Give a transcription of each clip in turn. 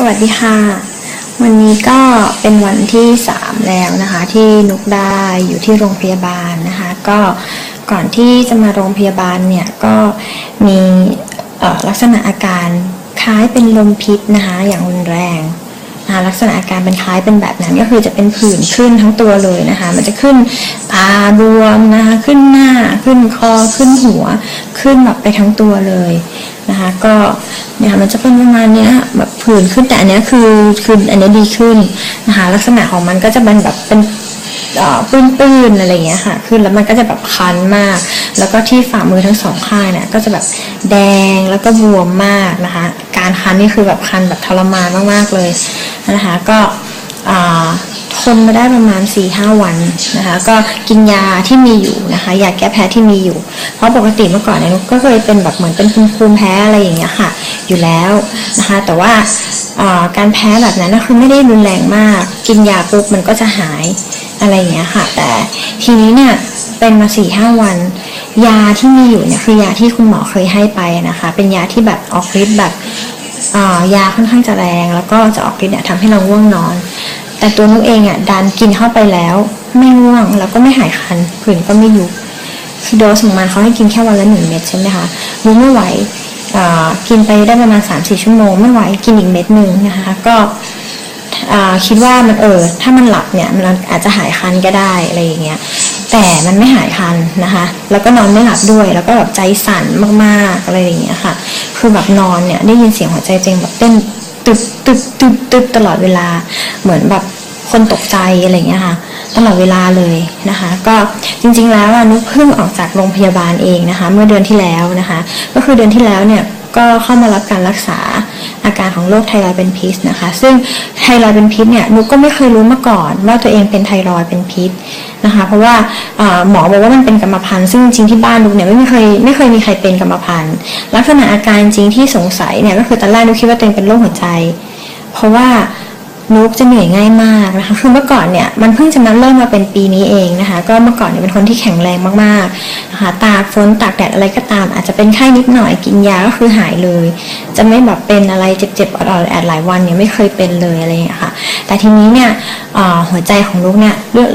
สวัสดีค่ะ วันนี้ก็เป็นวันที่ 3 แล้วนะคะ ที่นุกได้อยู่ที่โรงพยาบาลนะคะ ก็ก่อนที่จะมาโรงพยาบาลเนี่ยก็มีลักษณะอาการคล้ายเป็นลมพิษนะคะ อย่างรุนแรง ลักษณะอาการเป็นคล้ายเป็นแบบนั้นก็คือจะเป็นผื่นขึ้นทั้งตัวเลยนะคะ มันจะขึ้นตาบวมนะคะขึ้นหน้าขึ้นคอขึ้นหัว ขึ้นแบบไปทั้งตัวเลยนะคะก็เนี่ยมันจะเป็นประมาณเนี้ยแบบผื่นขึ้นแต่อันเนี้ยคือคืออันเนี้ยดีขึ้นนะคะลักษณะของมันก็จะเป็นแบบเป็นเอ่อปื้นๆอะไรอย่างเงี้ยค่ะ ขึ้นแล้วมันก็จะแบบคันมาก แล้วก็ที่ฝ่ามือทั้งสองข้างเนี่ยก็จะแบบแดงแล้วก็บวมมากนะคะ การคันนี่คือแบบคันแบบทรมานมากๆเลยนะคะก็ทนมาได้ประมาณ4ีหวันนะคะก็กินยาที่มีอยู่นะคะยาแก้แพ้ที่มีอยู่ เพราะปกติเมื่อก่อนเนี่ยก็เคยเป็นแบบเหมือนเป็นภูมิแพ้อะไรอย่างเงี้ยค่ะอยู่แล้วนะคะแต่ว่าการแพ้แบบนั้นก็คือไม่ได้รุนแรงมาก กินยาปุ๊บมันก็จะหายอะไรอย่างเงี้ยค่ะ แต่ทีนี้เนี่ยเป็นมาสี่ห้าวัน ยาที่มีอยู่เนี่ยคือยาที่คุณหมอเคยให้ไปนะคะ เป็นยาที่แบบออกฤทธิ์แบบ ยาค่อนข้างจะแรง แล้วก็จะออกฤทธิ์เนี่ยทำให้เราง่วงนอน แต่ตัวนุกเองอะดันกินเข้าไปแล้ว ไม่ง่วงแล้วก็ไม่หายคันผื่นก็ไม่ยุบคือโดสของมันเขาให้กินแค่วันละหนึ่งเม็ดใช่ไหมคะนุกไม่ไหวกินไปได้ประมาณสามสี่ชั่วโมงไม่ไหวกินอีกเม็ดหนึ่งนะคะก็คิดว่ามันเออถ้ามันหลับเนี่ยมันอาจจะหายคันก็ได้อะไรอย่างเงี้ย แต่มันไม่หายคันนะคะ แล้วก็นอนไม่หลับด้วย แล้วก็แบบใจสั่นมากๆอะไรอย่างเงี้ยค่ะ คือแบบนอนเนี่ยได้ยินเสียงหัวใจเจงแบบเต้นตึบตึบตึบตึบตลอดเวลา เหมือนแบบคนตกใจอะไรอย่างเงี้ยค่ะ ตลอดเวลาเลยนะคะ ก็จริงๆแล้วนุกเพิ่งออกจากโรงพยาบาลเองนะคะ เมื่อเดือนที่แล้วนะคะ ก็คือเดือนที่แล้วเนี่ย ก็เข้ามารับการรักษาอาการของโรคไทรอยด์เป็นพิษนะคะ ซึ่งไทรอยด์เป็นพิษเนี่ยนุกก็ไม่เคยรู้มาก่อน ว่าตัวเองเป็นไทรอยด์เป็นพิษนะคะ เพราะว่าหมอบอกว่ามันเป็นกรรมพันธุ์ซึ่งจริงที่บ้านนุกเนี่ยไม่เคยไม่เคยมีใครเป็นกรรมพันธุ์ลักษณะอาการจริงที่สงสัยเนี่ยก็คือตอนแรกนุกคิดว่าตัวเองเป็นโรคหัวใจ เพราะว่า นุกจะเหนื่อยง่ายมากนะคะ คือเมื่อก่อนเนี่ยมันเพิ่งจะมาเริ่มมาเป็นปีนี้เองนะคะ ก็เมื่อก่อนเนี่ยเป็นคนที่แข็งแรงมากๆนะคะ ตากฝนตากแดดอะไรก็ตาม อาจจะเป็นไข้นิดหน่อยกินยาก็คือหายเลย จะไม่แบบเป็นอะไรเจ็บๆออดๆแอดหลายวันเนี่ยไม่เคยเป็นเลยอะไรอย่างเงี้ยค่ะ แต่ทีนี้เนี่ยหัวใจของลูกเนี่ยเรื่อ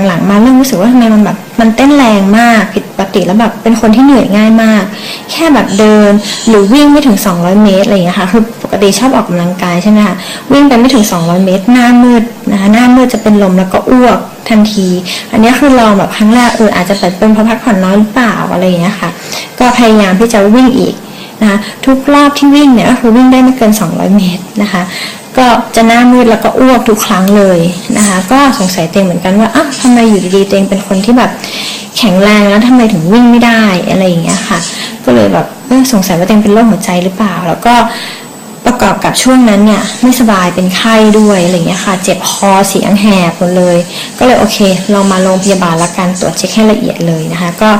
งหลังๆ มาเริ่มรู้สึกว่าทำไมมันแบบมันเต้นแรงมากผิดปกติแล้วแบบเป็นคนที่เหนื่อยง่ายมาก แค่แบบเดินหรือวิ่งไม่ถึง 200 เมตรอะไรอย่างเงี้ยค่ะคือปกติชอบออกกำลังกายใช่ไหมคะวิ่งไปไม่ถึง 200 เมตร หน้ามืดนะคะหน้ามืดจะเป็นลมแล้วก็อ้วกทันที อันนี้คือลองแบบครั้งแรกเอออาจจะเป็นเพราะพักผ่อนน้อยหรือเปล่าอะไรอย่างเงี้ยค่ะ ก็พยายามที่จะวิ่งอีกนะคะทุกรอบที่วิ่งเนี่ยก็คือวิ่งได้ไม่เกิน 200 เมตรนะคะ ก็จะหน้ามืดแล้วก็อ้วกทุกครั้งเลยนะคะ ก็สงสัยเตงเหมือนกันว่าอ้าวทำไมอยู่ดีๆเตงเป็นคนที่แบบแข็งแรงแล้วทำไมถึงวิ่งไม่ได้อะไรอย่างเงี้ยค่ะ ก็เลยแบบสงสัยว่าเตงเป็นโรคหัวใจหรือเปล่า แล้วก็ ประกอบกับช่วงนั้นเนี่ยไม่สบายเป็นไข้ด้วยอะไรเงี้ยค่ะ เจ็บคอเสียงแหบหมดเลย ก็เลยโอเคเรามาโรงพยาบาลละกันตรวจเช็คให้ละเอียดเลยนะคะ ก็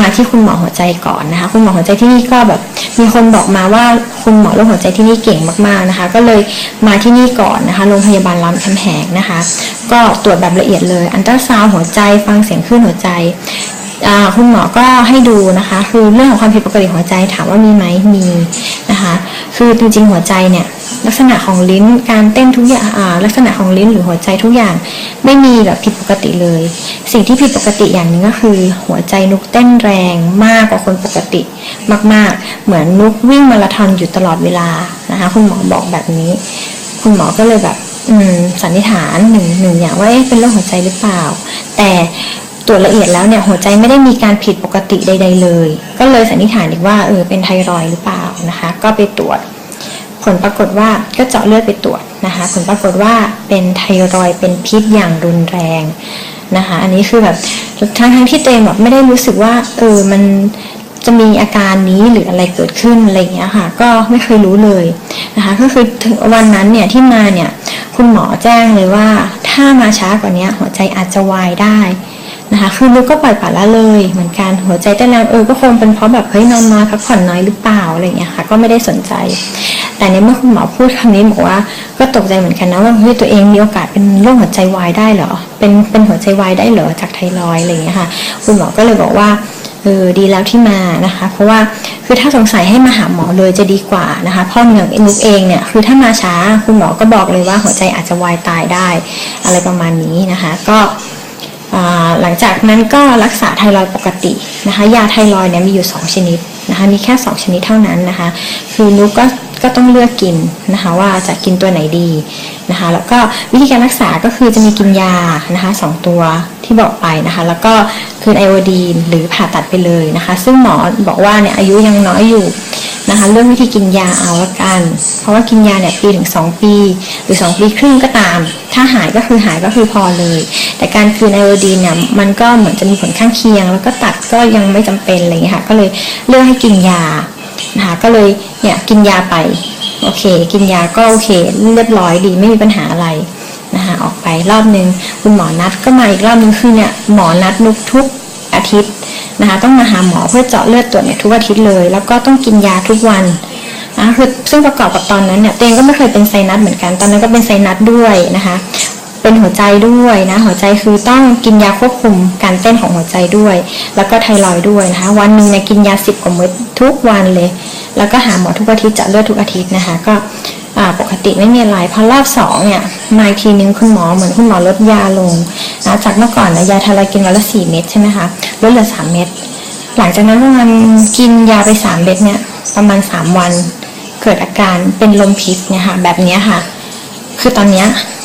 มาที่คุณหมอหัวใจก่อนนะคะ คุณหมอหัวใจที่นี่ก็แบบมีคนบอกมาว่าคุณหมอโรคหัวใจที่นี่เก่งมากๆนะคะ ก็เลยมาที่นี่ก่อนนะคะโรงพยาบาลรามคำแหงนะคะ ก็ตรวจแบบละเอียดเลย อันตราซาวหัวใจฟังเสียงคลื่นหัวใจ คุณหมอก็ให้ดูนะคะ คือเรื่องของความผิดปกติหัวใจถามว่ามีไหมมีนะคะ คือจริงๆหัวใจเนี่ยลักษณะของลิ้นการเต้นทุกอย่างลักษณะของลิ้นหรือหัวใจทุกอย่างไม่มีแบบผิดปกติเลย สิ่งที่ผิดปกติอย่างหนึ่งก็คือ หัวใจนุกเต้นแรงมากกว่าคนปกติมากๆ เหมือนนุกวิ่งมาราธอนอยู่ตลอดเวลานะคะ คุณหมอบอกแบบนี้ คุณหมอก็เลยแบบสันนิษฐานหนึ่งหนึ่งอย่างว่าเเป็นโรคหัวใจหรือเปล่า แต่ ตรวจละเอียดแล้วเนี่ยหัวใจไม่ได้มีการผิดปกติใด ๆ เลย ก็เลยสันนิษฐานอีกว่าเออเป็นไทรอยหรือเปล่านะคะ ก็ไปตรวจ ผลปรากฏว่าก็เจาะเลือดไปตรวจนะคะ ผลปรากฏว่าเป็นไทรอยเป็นพิษอย่างรุนแรงนะคะ อันนี้คือแบบทั้งทั้งที่ตัวเองแบบไม่ได้รู้สึกว่าเออมันจะมีอาการนี้หรืออะไรเกิดขึ้นอะไรอย่างเงี้ยค่ะ ก็ไม่เคยรู้เลยนะคะก็คือถึงวันนั้นเนี่ยที่มาเนี่ยคุณหมอแจ้งเลยว่า ถ้ามาช้ากว่านี้หัวใจอาจจะวายได้ นะคะคือลูกก็ปล่อยปละละเลยเหมือนกันหัวใจเต้นแรงเออก็คงเป็นเพราะแบบเฮ้ยนอนน้อยพักผ่อนน้อยหรือเปล่าอะไรอย่างเงี้ยค่ะ ก็ไม่ได้สนใจ แต่ในเมื่อคุณหมอพูดคำนี้บอกว่าก็ตกใจเหมือนกันนะว่าเฮ้ยตัวเองมีโอกาสเป็นโรคหัวใจวายได้เหรอเป็นเป็นหัวใจวายได้เหรอจากไทรอยอะไรอย่างเงี้ยค่ะ คุณหมอก็เลยบอกว่าเออดีแล้วที่มานะคะ เพราะว่าคือถ้าสงสัยให้มาหาหมอเลยจะดีกว่านะคะเพราะอย่างนุกเองเนี่ยคือถ้ามาช้าคุณหมอก็บอกเลยว่าหัวใจอาจจะวายตายได้ อะไรประมาณนี้นะคะ ก็ หลังจากนั้นก็รักษาไทรอยด์ปกตินะคะ ยาไทรอยด์เนี่ยมีอยู่ 2 ชนิดนะคะ มีแค่ 2 ชนิดเท่านั้นนะคะ คือนุกก็ ก็ต้องเลือกกินนะคะว่าจะกินตัวไหนดีนะคะ แล้วก็วิธีการรักษาก็คือจะมีกินยานะคะสองตัวที่บอกไปนะคะ แล้วก็คืนไอโอดีนหรือผ่าตัดไปเลยนะคะ ซึ่งหมอบอกว่าเนี่ยอายุยังน้อยอยู่นะคะเรื่องวิธีกินยาเอาละกัน เพราะว่ากินยาเนี่ยปีถึง 2 ปี หรือ 2 ปีครึ่งก็ตาม ถ้าหายก็คือหายก็คือพอเลย แต่การคืนไอโอดีนเนี่ยมันก็เหมือนจะมีผลข้างเคียง แล้วก็ตัดก็ยังไม่จำเป็นอะไรอย่างเงี้ยค่ะก็เลยเลือกให้กินยา นะคะก็เลยเนี่ยกินยาไปโอเค กินยาก็โอเคเรียบร้อยดีไม่มีปัญหาอะไรนะคะออกไปรอบนึงคุณหมอนัดก็มาอีกรอบนึงคือเนี่ยหมอนัดนุกทุกอาทิตย์นะคะต้องมาหาหมอเพื่อเจาะเลือดตรวจเนี่ยทุกอาทิตย์เลย แล้วก็ต้องกินยาทุกวันนะคือซึ่งประกอบกับตอนนั้นเนี่ยเองก็ไม่เคยเป็นไซนัสเหมือนกัน ตอนนั้นก็เป็นไซนัสด้วยนะคะ เป็นหัวใจด้วยนะหัวใจคือต้องกินยาควบคุมการเต้นของหัวใจด้วย แล้วก็ไทรอยด์ด้วยนะคะ วันหนึ่งเนี่ยกินยาสิบกว่าเม็ดทุกวันเลย แล้วก็หาหมอทุกอาทิตย์จะเลือดทุกอาทิตย์นะคะ ก็ปกติไม่มีอะไรพอรอบสองเนี่ยมาทีนึงคุณหมอเหมือนคุณหมอลดยาลงนะจากเมื่อก่อนนะยาไทรอยกินวันละสี่เม็ดใช่ไหมคะลดเหลือสามเม็ดหลังจากนั้นประมาณกินยาไปสามเม็ดเนี่ยประมาณสามวันเกิดอาการเป็นลมพิษเนี่ยค่ะแบบนี้ค่ะ คือตอนนี้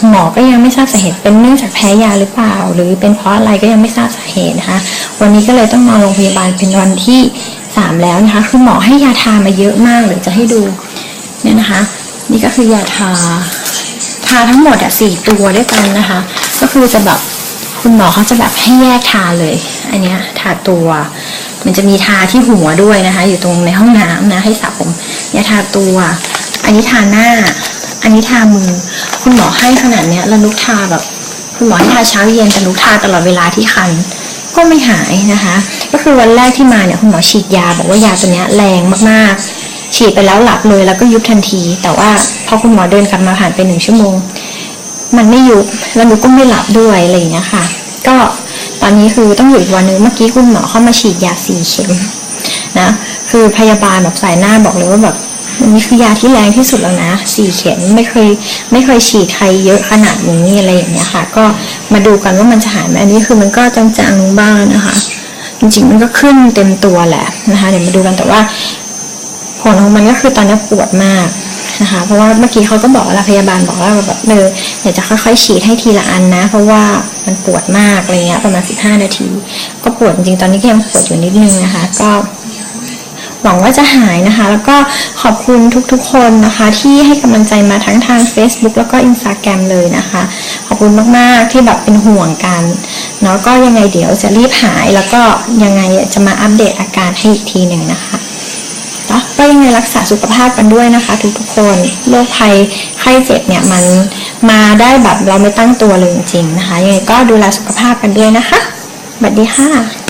หมอก็ยังไม่ทราบสาเหตุเป็นเนื่องจากแพ้ยาหรือเปล่า หรือเป็นเพราะอะไรก็ยังไม่ทราบสาเหตุนะคะ วันนี้ก็เลยต้องนอนโรงพยาบาลเป็นวันที่สามแล้วนะคะ คือหมอให้ยาทามาเยอะมากเดี๋ยวจะให้ดูเนี่ยนะคะ นี่ก็คือยาทา ทาทั้งหมดอะสี่ตัวด้วยกันนะคะ ก็คือจะแบบคุณหมอเขาจะแบบให้แยกทาเลย อันเนี้ยทาตัว มันจะมีทาที่หัวด้วยนะคะ อยู่ตรงในห้องน้ำนะให้สระผมเนี่ยทาตัว อันนี้ทาหน้า อันนี้ทามือ คุณหมอให้ขนาดเนี้ยแล้วนุกทาแบบ คุณหมอให้ทาเช้าเย็นแต่นุกทาตลอดเวลาที่คัน ก็ไม่หายนะคะ ก็คือวันแรกที่มาเนี่ยคุณหมอฉีดยาบอกว่ายาตัวเนี้ยแรงมากๆ ฉีดไปแล้วหลับเลยแล้วก็ยุบทันที แต่ว่าพอคุณหมอเดินกลับมาผ่านไปหนึ่งชั่วโมง มันไม่ยุบแล้วนูก็ไม่หลับด้วยอะไรอย่างเงี้ยค่ะ ก็ตอนนี้คือต้องอยู่อีกวันนึงเมื่อกี้คุณหมอเข้ามาฉีดยาสี่เข็มนะคือพยาบาลแบบสายหน้าบอกเลยว่าแบบ อันนี้คือยาที่แรงที่สุดแล้วนะสี่เข็มไม่เคยไม่เคยฉีดใครเยอะขนาดนี้อะไรอย่างเงี้ยค่ะ ก็มาดูกันว่ามันจะหายไหมอันนี้คือมันก็จางๆลงบ้างนะคะ จริงๆมันก็ขึ้นเต็มตัวแหละนะคะ เดี๋ยวมาดูกันแต่ว่าผลของมันก็คือตอนนี้ปวดมากนะคะ เพราะว่าเมื่อกี้เขาก็บอกแล้วพยาบาลบอกว่าแบบเออเดี๋ยวจะค่อยๆฉีดให้ทีละอันนะ เพราะว่ามันปวดมากอะไรเงี้ยประมาณ 15 นาที ก็ปวดจริงๆตอนนี้ก็ยังปวดอยู่นิดนึงนะคะ ก็ หวังว่าจะหายนะคะ แล้วก็ขอบคุณทุกๆคนนะคะ ที่ให้กำลังใจมาทั้งทาง Facebook แล้วก็ Instagram เลยนะคะ ขอบคุณมากๆที่แบบเป็นห่วงกันเนาะก็ยังไงเดี๋ยวจะรีบหายแล้วก็ยังไงจะมาอัปเดตอาการให้อีกทีหนึ่งนะคะก็ยังไงรักษาสุขภาพกันด้วยนะคะ ทุกๆคนโรคภัยไข้เจ็บเนี่ยมันมาได้แบบเราไม่ตั้งตัวเลยจริงๆนะคะยังไงก็ดูแลสุขภาพกันด้วยนะคะสวัสดีค่ะ